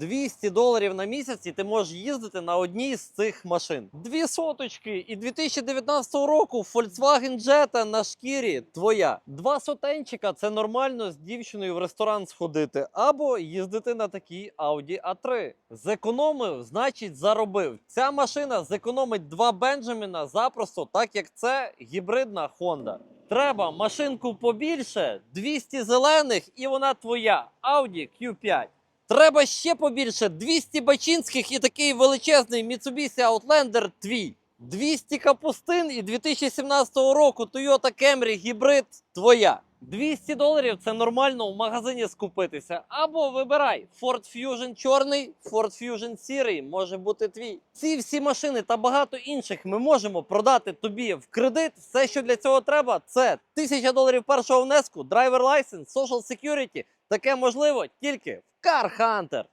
200 доларів на місяць і ти можеш їздити на одній з цих машин. Дві соточки і 2019 року Volkswagen Jetta на шкірі твоя. Два сотенчика це нормально з дівчиною в ресторан сходити або їздити на такій Audi A3. Зекономив, значить заробив. Ця машина зекономить два Бенджаміна запросто, так як це гібридна Honda. Треба машинку побільше, 200 зелених, і вона твоя. Audi Q5. Треба ще побільше, 200 бачинських і такий величезний Mitsubishi Outlander твій. 200 капустин і 2017 року Toyota Camry гібрид твоя. 200 доларів це нормально в магазині скупитися. Або вибирай Ford Fusion чорний, Ford Fusion сірий, може бути твій. Ці всі машини та багато інших ми можемо продати тобі в кредит. Все, що для цього треба, це 1000 доларів першого внеску, драйвер лайсенс, social security. Таке можливо тільки в Car Hunter.